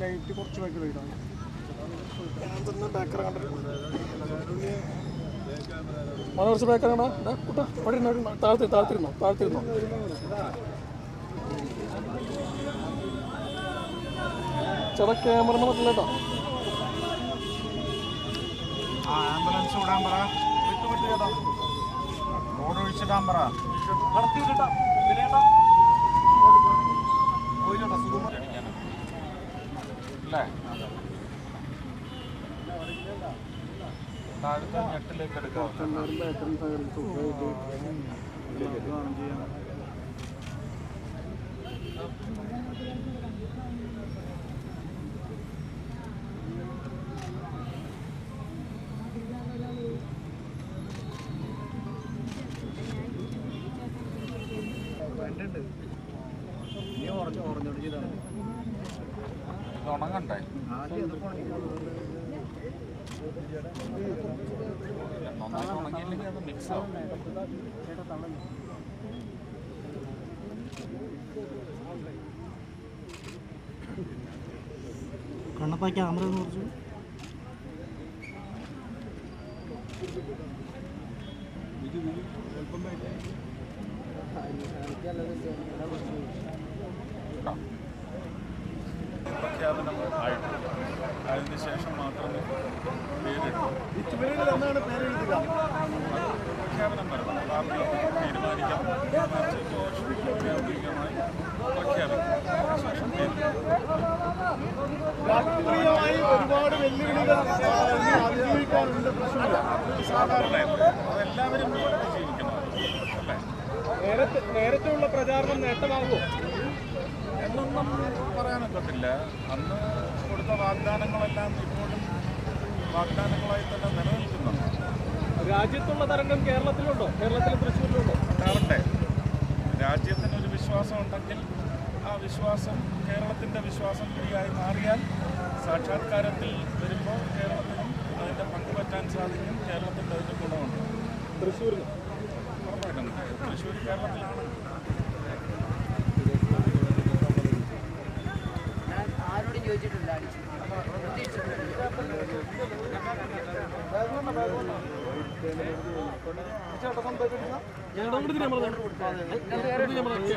Light കുറച്ച് ബാക്കിൽ ഇടാം ഞാൻ തന്നെ ബേക്കറ കണ്ടിട്ട് മന കുറച്ച് ബേക്കറാണോ കുട്ട. അവിടെ ഇരുന്നോ താഴ്ത്തി താഴ്ത്തിരുന്നോ താഴ്ത്തിരുന്നോ ചേട്ടാ ക്യാമറ പറ്റില്ല കേട്ടോ. ആംബുലൻസ് വിടാൻ പറ വിട്ടു വിട്ടു ചേട്ടാ റോഡ് ഒഴിച്ചിടാൻ പറ കടത്തി വിട്ടാ പിന്നെ ചേട്ടാ പോയി ചേട്ടാ സുഖം അല്ലേ? താഴത്തെ ഞെട്ടിലേക്ക് എടുക്കാം. എല്ലാവരും ബേക്കറി ചെയ്താൽ സുഖമായിട്ട് ഇത് ഉണങ്ങണ്ടേ നന്നായിട്ട് ഉണങ്ങിയില്ലെങ്കിൽ അത് മിക്സ് ആവും. കണ്ണപ്പ ക്യാമറ കുറച്ച് കേട്ടോ. പ്രഖ്യാപനം ആയിട്ടില്ല അതിന് ശേഷം മാത്രമേ പേരിടൂ എന്നാണ് പേര് എഴുതുക പ്രഖ്യാപനം വരണം പാർട്ടി തീരുമാനിക്കാം ഔദ്യോഗികമായി അതിനുശേഷം രാഷ്ട്രീയമായി ഒരുപാട് വെല്ലുവിളികൾ ജീവിക്കണം നേരത്തെ നേരത്തെ ഉള്ള പ്രചാരണം നേട്ടമാകുമോ? എന്നൊന്നും പറയാനൊക്കത്തില്ല. അന്ന് കൊടുത്ത വാഗ്ദാനങ്ങളെല്ലാം ഇപ്പോഴും വാഗ്ദാനങ്ങളായി തന്നെ നിലനിൽക്കുന്നുണ്ട്. രാജ്യത്തുള്ള തരംഗം കേരളത്തിലുണ്ടോ? കേരളത്തിലും തൃശ്ശൂരിലുണ്ടോ? ഉണ്ടാവട്ടെ. രാജ്യത്തിന് ഒരു വിശ്വാസം ഉണ്ടെങ്കിൽ ആ വിശ്വാസം കേരളത്തിന്റെ വിശ്വാസം കൂടിയായി മാറിയാൽ സാക്ഷാത്കാരത്തിൽ വരുമ്പോൾ കേരളത്തിനും അതിന്റെ പങ്കുപറ്റാൻ സാധിക്കും. കേരളത്തിന്റെ അതിന്റെ ഗുണമുണ്ട്. തൃശ്ശൂരിൽ ഉറപ്പായിട്ടും. തൃശ്ശൂർ കേരളത്തിലാണ്. ഞങ്ങളുടെ പറഞ്ഞു